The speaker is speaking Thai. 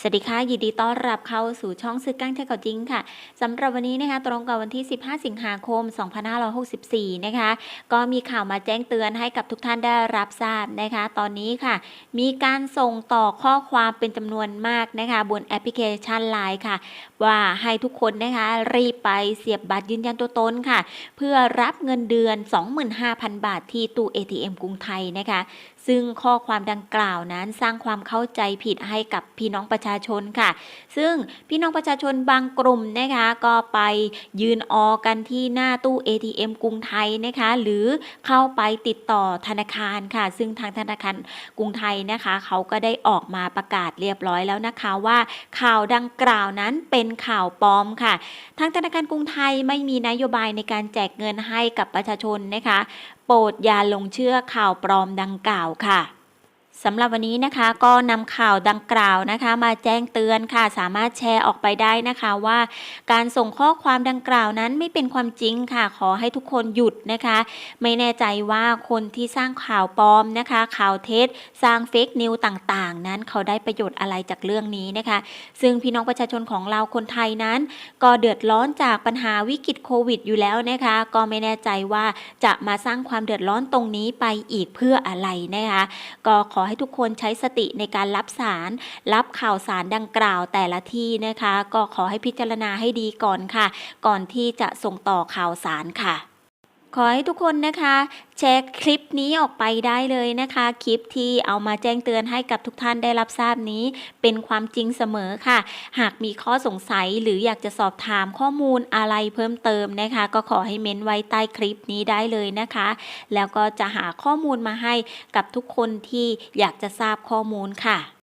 สวัสดีค่ะ ยินดีต้อนรับเข้าสู่ช่องซื้อกั้งเท่ากับจริงค่ะสำหรับวันนี้นะคะ ตรงกับวันที่ 15 สิงหาคม 2564 นะคะ ก็มีข่าวมาแจ้งเตือนให้กับทุกท่านได้รับทราบนะคะ ตอนนี้ค่ะ มีการส่งต่อข้อความเป็นจำนวนมากนะคะ บนแอปพลิเคชัน Line ค่ะ ว่าให้ทุกคนนะคะ รีบไปเสียบบัตรยืนยันตัวตนค่ะ เพื่อรับเงินเดือน 25,000 บาทที่ตู้ ATM กรุงไทยนะคะ ซึ่งข้อความดังกล่าวนั้นสร้างความเข้าใจผิดให้กับพี่น้องประชาชนค่ะ ซึ่งพี่น้องประชาชนบางกลุ่มนะคะก็ไปยืนออกันที่หน้าตู้ ATM กรุงไทยนะคะ หรือเข้าไปติดต่อธนาคารค่ะ ซึ่งทางธนาคารกรุงไทยนะคะ เขาก็ได้ออกมาประกาศเรียบร้อยแล้วนะคะว่าข่าวดังกล่าวนั้นเป็นข่าวปลอมค่ะ ทางธนาคารกรุงไทยไม่มีนโยบายในการแจกเงินให้กับประชาชนนะคะ โปรดอย่าลงเชื่อข่าวปลอมดังกล่าวค่ะ สำหรับวันนี้นะคะก็นำข่าวดังกล่าวนะคะ มาแจ้งเตือนค่ะ สามารถแชร์ออกไปได้นะคะว่า การส่งข้อความดังกล่าวนั้นไม่เป็นความจริงค่ะ ขอให้ทุกคนหยุดนะคะ ไม่แน่ใจว่าคนที่สร้างข่าวปลอมนะคะ ข่าวเท็จสร้างเฟกนิวต่างๆ นั้นเขาได้ประโยชน์อะไรจากเรื่องนี้นะคะ ซึ่งพี่น้องประชาชนของเราคนไทยนั้น ก็เดือดร้อนจากปัญหาวิกฤตโควิด อยู่แล้วนะคะ ก็ไม่แน่ใจว่าจะมาสร้างความเดือดร้อนตรงนี้ไปอีกเพื่ออะไรนะคะ ก็ขอให้ทุกคนใช้สติในการรับสาร รับข่าวสารดังกล่าวแต่ละที่นะคะ ก็ขอให้พิจารณาให้ดีก่อนค่ะ ก่อนที่จะส่งต่อข่าวสารค่ะ อให้ทุกคนนะคะ แชร์คลิปนี้ออกไปได้เลยนะคะ คลิปที่เอามาแจ้งเตือนให้กับทุกท่านได้รับทราบนี้ เป็นความจริงเสมอค่ะ หากมีข้อสงสัยหรืออยากจะสอบถามข้อมูลอะไรเพิ่มเติมนะคะ ก็ขอให้เม้นไว้ใต้คลิปนี้ได้เลยนะคะ แล้วก็จะหาข้อมูลมาให้กับทุกคนที่อยากจะทราบข้อมูลค่ะ